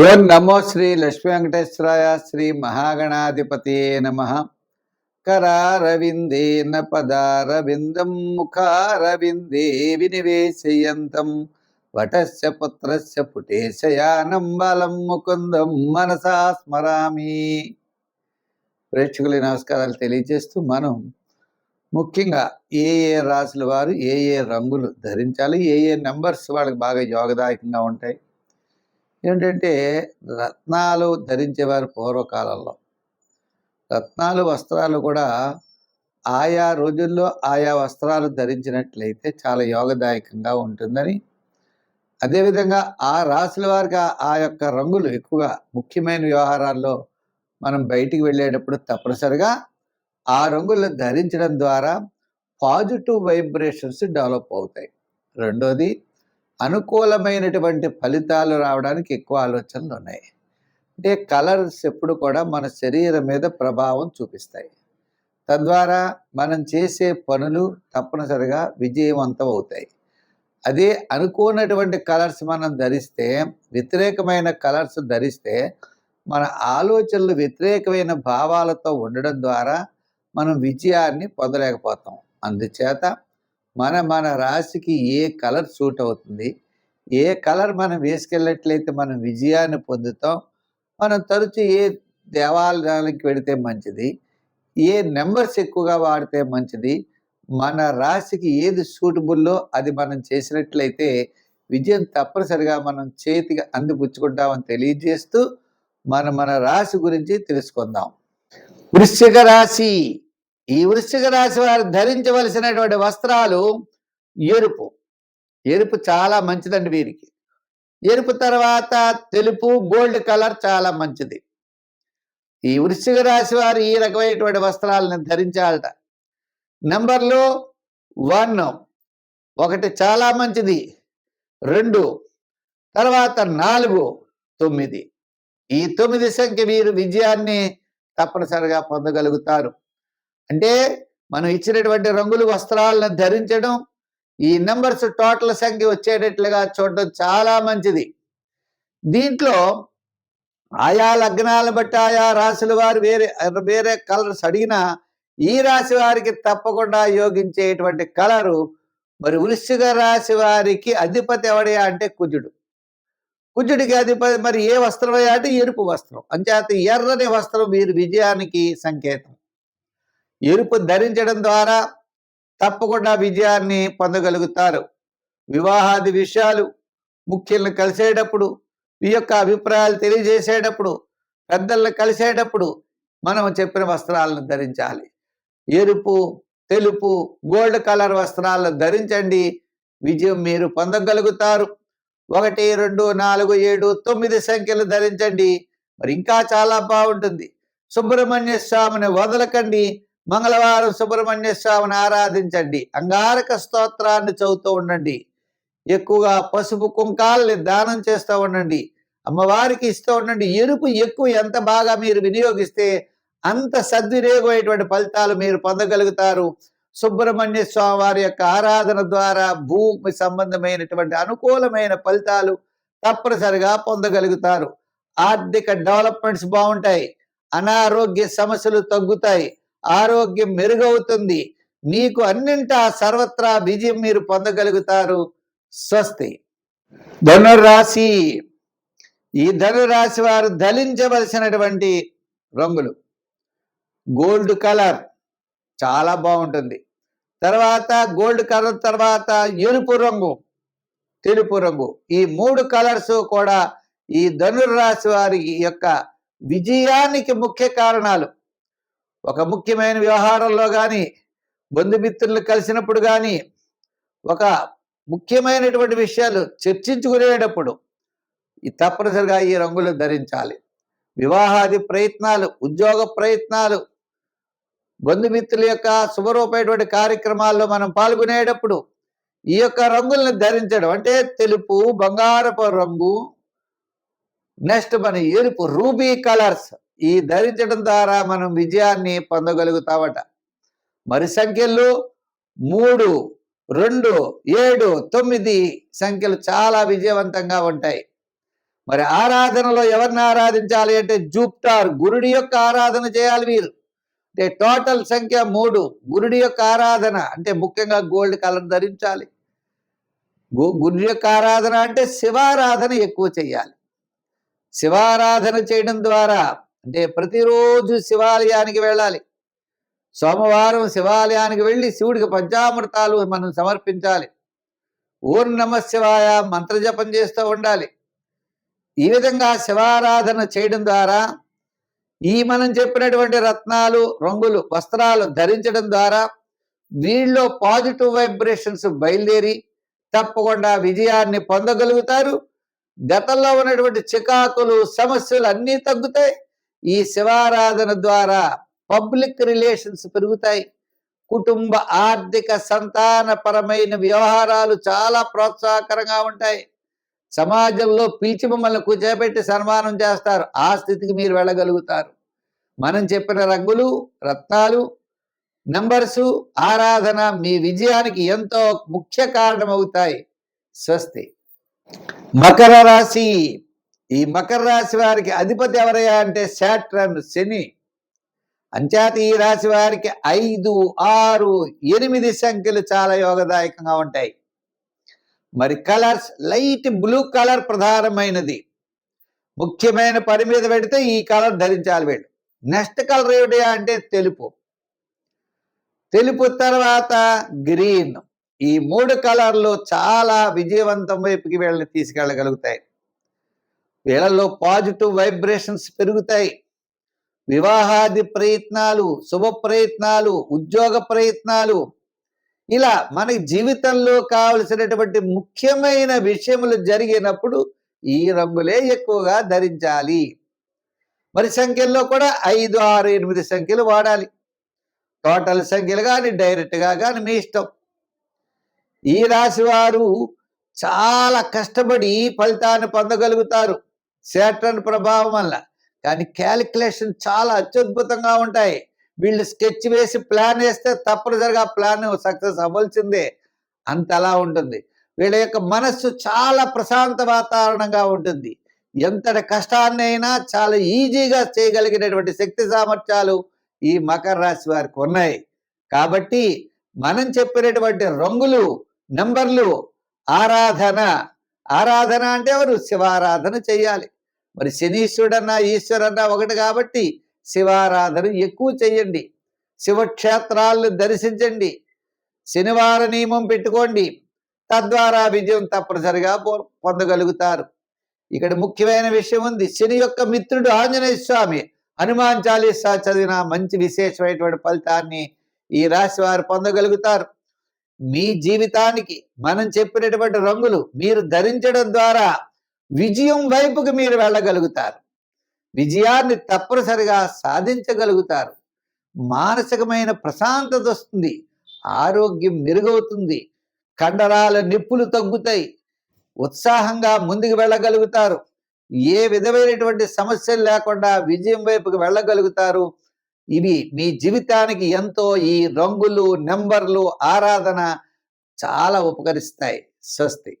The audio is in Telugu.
ఓం నమో శ్రీ లక్ష్మీ వెంకటేశ్వరాయ శ్రీ మహాగణాధిపతి నమ. కరారవిందేన పదారవిందం ముఖారవిందే వినివేశయంతం. వటస్య పుత్రస్య పుటేశయానం బలం ముకుందం మనసా స్మరామి. ప్రేక్షకుల నమస్కారాలు తెలియజేస్తూ మనం ముఖ్యంగా ఏ ఏ రాసుల వారు ఏ ఏ రంగులు ధరించాలి ఏ ఏ నెంబర్స్ వాళ్ళకి బాగా యోగదాయకంగా ఉంటాయి ఏంటంటే రత్నాలు ధరించేవారు పూర్వకాలంలో. రత్నాలు వస్త్రాలు కూడా ఆయా రోజుల్లో ఆయా వస్త్రాలు ధరించినట్లయితే చాలా యోగదాయకంగా ఉంటుందని. అదేవిధంగా ఆ రాశుల వారికి ఆ- ఆ యొక్క రంగులు ఎక్కువగా ముఖ్యమైన వ్యవహారాల్లో మనం బయటికి వెళ్ళేటప్పుడు తప్పనిసరిగా ఆ రంగులు ధరించడం ద్వారా పాజిటివ్ వైబ్రేషన్స్ డెవలప్ అవుతాయి. రెండోది అనుకూలమైనటువంటి ఫలితాలు రావడానికి ఎక్కువ ఆలోచనలు ఉన్నాయి. అంటే కలర్స్ ఎప్పుడు కూడా మన శరీరం మీద ప్రభావం చూపిస్తాయి. తద్వారా మనం చేసే పనులు తప్పనిసరిగా విజయవంతం అవుతాయి. అదే అనుకోనటువంటి కలర్స్ మనం ధరిస్తే వ్యతిరేకమైన కలర్స్ ధరిస్తే మన ఆలోచనలు వ్యతిరేకమైన భావాలతో ఉండడం ద్వారా మనం విజయాన్ని పొందలేకపోతాం. అందుచేత మన మన రాశికి ఏ కలర్ సూట్ అవుతుంది ఏ కలర్ మనం వేసుకెళ్ళట్లయితే మనం విజయాన్ని పొందుతాం మనం తరచు ఏ దేవాలయానికి వెడితే మంచిది ఏ నెంబర్స్ ఎక్కువగా వాడితే మంచిది మన రాశికి ఏది సూటబుల్లో అది మనం చేసినట్లయితే విజయం తప్పనిసరిగా మనం చేతికి అందిపుచ్చుకుంటామని తెలియజేస్తూ మన మన రాశి గురించి తెలుసుకుందాం. వృశ్చిక రాశి. ఈ వృశ్చిక రాశి వారు ధరించవలసినటువంటి వస్త్రాలు ఎరుపు. ఎరుపు చాలా మంచిదండి వీరికి. ఎరుపు తర్వాత తెలుపు గోల్డ్ కలర్ చాలా మంచిది. ఈ వృశ్చిక రాశి వారు ఈ రకమైనటువంటి వస్త్రాలను ధరించాలట. నెంబర్లో వన్ ఒకటి చాలా మంచిది. రెండు తర్వాత నాలుగు తొమ్మిది. ఈ తొమ్మిది సంఖ్య వీరు విజయాన్ని తప్పనిసరిగా పొందగలుగుతారు. అంటే మనం ఇచ్చినటువంటి రంగులు వస్త్రాలను ధరించడం ఈ నెంబర్స్ టోటల్ సంఖ్య వచ్చేటట్లుగా చూడడం చాలా మంచిది. దీంట్లో ఆయా లగ్నాలను బట్టి ఆయా రాశుల వారు వేరే వేరే కలర్స్ అడిగినా ఈ రాశి వారికి తప్పకుండా యోగించేటువంటి కలరు మరి వృశ్చిక రాశి వారికి అధిపతి ఎవడయా అంటే కుజుడు. కుజుడికి అధిపతి మరి ఏ వస్త్రం అంటే ఎరుపు వస్త్రం. అంచేత ఎర్రని వస్త్రం వీరి విజయానికి సంకేతం. ఎరుపు ధరించడం ద్వారా తప్పకుండా విజయాన్ని పొందగలుగుతారు. వివాహాది విషయాలు ముఖ్యులను కలిసేటప్పుడు ఈ యొక్క అభిప్రాయాలు తెలియజేసేటప్పుడు పెద్దలను కలిసేటప్పుడు మనం చెప్పిన వస్త్రాలను ధరించాలి. ఎరుపు తెలుపు గోల్డ్ కలర్ వస్త్రాలను ధరించండి. విజయం మీరు పొందగలుగుతారు. ఒకటి రెండు నాలుగు ఏడు తొమ్మిది సంఖ్యలు ధరించండి. మరి ఇంకా చాలా బాగుంటుంది. సుబ్రహ్మణ్య స్వామిని వదలకండి. మంగళవారం సుబ్రహ్మణ్య స్వామిని ఆరాధించండి. అంగారక స్తోత్రాన్ని చదువుతూ ఉండండి. ఎక్కువగా పసుపు కుంకాలని దానం చేస్తూ ఉండండి. అమ్మవారికి ఇస్తూ ఉండండి. ఎరుపు ఎక్కువ ఎంత బాగా మీరు వినియోగిస్తే అంత సద్వినియోగమైనటువంటి ఫలితాలు మీరు పొందగలుగుతారు. సుబ్రహ్మణ్య స్వామి వారి యొక్క ఆరాధన ద్వారా భూమి సంబంధమైనటువంటి అనుకూలమైన ఫలితాలు తప్పనిసరిగా పొందగలుగుతారు. ఆర్థిక డెవలప్మెంట్స్ బాగుంటాయి. అనారోగ్య సమస్యలు తగ్గుతాయి. ఆరోగ్యం మెరుగవుతుంది. మీకు అన్నింటా సర్వత్రా విజయం మీరు పొందగలుగుతారు. స్వస్తి. ధనురాశి ఈ ధనురాశి వారు ధరించవలసినటువంటి రంగులు. గోల్డ్ కలర్ చాలా బాగుంటుంది. తర్వాత గోల్డ్ కలర్ తర్వాత ఎరుపు రంగు తెలుపు రంగు. ఈ మూడు కలర్స్ కూడా ఈ ధనుర్రాశి వారి యొక్క విజయానికి ముఖ్య కారణాలు. ఒక ముఖ్యమైన వ్యవహారంలో కానీ బంధుమిత్రులు కలిసినప్పుడు కానీ ఒక ముఖ్యమైనటువంటి విషయాలు చర్చించుకునేటప్పుడు ఈ తప్పనిసరిగా ఈ రంగులు ధరించాలి. వివాహాది ప్రయత్నాలు ఉద్యోగ ప్రయత్నాలు బంధుమిత్రుల యొక్క శుభరూపమైనటువంటి కార్యక్రమాల్లో మనం పాల్గొనేటప్పుడు ఈ యొక్క రంగులను ధరించడం అంటే తెలుపు బంగారపు రంగు నెక్స్ట్ మన ఎరుపు రూబీ కలర్స్. ఈ ధరించడం ద్వారా మనం విజయాన్ని పొందగలుగుతామట మరి సంఖ్యలు మూడు రెండు ఏడు తొమ్మిది సంఖ్యలు చాలా విజయవంతంగా ఉంటాయి. మరి ఆరాధనలో ఎవరిని ఆరాధించాలి అంటే జూప్టార్ గురుడి యొక్క ఆరాధన చేయాలి వీరు. అంటే టోటల్ సంఖ్య మూడు గురుడి యొక్క ఆరాధన అంటే ముఖ్యంగా గోల్డ్ కలర్ ధరించాలి. గు- గురుడి యొక్క ఆరాధన అంటే శివారాధన ఎక్కువ చేయాలి. శివారాధన చేయడం ద్వారా అంటే ప్రతిరోజు శివాలయానికి వెళ్ళాలి. సోమవారం శివాలయానికి వెళ్ళి శివుడికి పంచామృతాలు మనం సమర్పించాలి. ఓం నమ శివాయ మంత్రజపం చేస్తూ ఉండాలి. ఈ విధంగా శివారాధన చేయడం ద్వారా ఈ మనం చెప్పినటువంటి రత్నాలు రంగులు వస్త్రాలు ధరించడం ద్వారా వీళ్ళలో పాజిటివ్ వైబ్రేషన్స్ బయలుదేరి తప్పకుండా విజయాన్ని పొందగలుగుతారు. గతంలో ఉన్నటువంటి చికాకులు సమస్యలు అన్నీ తగ్గుతాయి. ఈ శివారాధన ద్వారా పబ్లిక్ రిలేషన్స్ పెరుగుతాయి. కుటుంబ ఆర్థిక సంతానపరమైన వ్యవహారాలు చాలా ప్రోత్సాహకరంగా ఉంటాయి. సమాజంలో పిలిచి మమ్మల్ని కూర్చోబెట్టి సన్మానం చేస్తారు. ఆ స్థితికి మీరు వెళ్ళగలుగుతారు. మనం చెప్పిన రంగులు రత్నాలు నంబర్సు ఆరాధన మీ విజయానికి ఎంతో ముఖ్య కారణమవుతాయి. స్వస్తి. మకర రాశి. ఈ మకర రాశి వారికి అధిపతి ఎవరయ్యా అంటే శాట్రన్ శని. అంచేత ఈ రాశి వారికి ఐదు ఆరు ఎనిమిది సంఖ్యలు చాలా యోగదాయకంగా ఉంటాయి. మరి కలర్స్ లైట్ బ్లూ కలర్ ప్రధానమైనది. ముఖ్యమైన పని మీద పెడితే ఈ కలర్ ధరించాలి వీళ్ళు. నెక్స్ట్ కలర్ ఏమిటి అంటే తెలుపు. తెలుపు తర్వాత గ్రీన్. ఈ మూడు కలర్లు చాలా విజయవంతం వైపుకి వీళ్ళని తీసుకెళ్ళగలుగుతాయి. వీళ్ళల్లో పాజిటివ్ వైబ్రేషన్స్ పెరుగుతాయి. వివాహాది ప్రయత్నాలు శుభ ప్రయత్నాలు ఉద్యోగ ప్రయత్నాలు ఇలా మనకి జీవితంలో కావలసినటువంటి ముఖ్యమైన విషయములు జరిగినప్పుడు ఈ రంగులే ఎక్కువగా ధరించాలి. మరి సంఖ్యల్లో కూడా ఐదు ఆరు ఎనిమిది సంఖ్యలు వాడాలి. టోటల్ సంఖ్యలు కానీ డైరెక్ట్గా కానీ మీ ఇష్టం. ఈ రాశి వారు చాలా కష్టపడి ఫలితాన్ని పొందగలుగుతారు. శాటర్న్ ప్రభావం వల్ల. కానీ క్యాలిక్యులేషన్ చాలా అత్యద్భుతంగా ఉంటాయి. వీళ్ళు స్కెచ్ వేసి ప్లాన్ వేస్తే తప్పనిసరిగా ప్లాన్ సక్సెస్ అవ్వాల్సిందే. అంత అలా ఉంటుంది. వీళ్ళ యొక్క మనస్సు చాలా ప్రశాంత వాతావరణంగా ఉంటుంది. ఎంతటి కష్టాన్ని అయినా చాలా ఈజీగా చేయగలిగినటువంటి శక్తి సామర్థ్యాలు ఈ మకర రాశి వారికి ఉన్నాయి. కాబట్టి మనం చెప్పినటువంటి రంగులు నెంబర్లు ఆరాధన. ఆరాధన అంటే ఎవరు? శివారాధన చేయాలి. మరి శనీశ్వరుడన్నా ఈశ్వరన్నా ఒకటి కాబట్టి శివారాధన ఎక్కువ చేయండి. శివక్షేత్రాలను దర్శించండి. శనివార నియమం పెట్టుకోండి. తద్వారా విజయం తప్పనిసరిగా పొ- పొందగలుగుతారు. ఇక్కడ ముఖ్యమైన విషయం ఉంది. శని యొక్క మిత్రుడు ఆంజనేయ స్వామి. హనుమాన్ చాలీసా చదివిన మంచి విశేషమైనటువంటి ఫలితాన్ని ఈ రాశి వారు పొందగలుగుతారు. మీ జీవితానికి మనం చెప్పినటువంటి రంగులు మీరు ధరించడం ద్వారా విజయం వైపుకి మీరు వెళ్ళగలుగుతారు. విజయాన్ని తప్పనిసరిగా సాధించగలుగుతారు. మానసికమైన ప్రశాంతత వస్తుంది. ఆరోగ్యం మెరుగవుతుంది. కండరాల నిప్పులు తగ్గుతాయి. ఉత్సాహంగా ముందుకు వెళ్ళగలుగుతారు. ఏ విధమైనటువంటి సమస్యలు లేకుండా విజయం వైపుకి వెళ్ళగలుగుతారు. ఇవి మీ జీవితానికి ఎంతో ఈ రంగులు నెంబర్లు ఆరాధన చాలా ఉపకరిస్తాయి. స్వస్తి.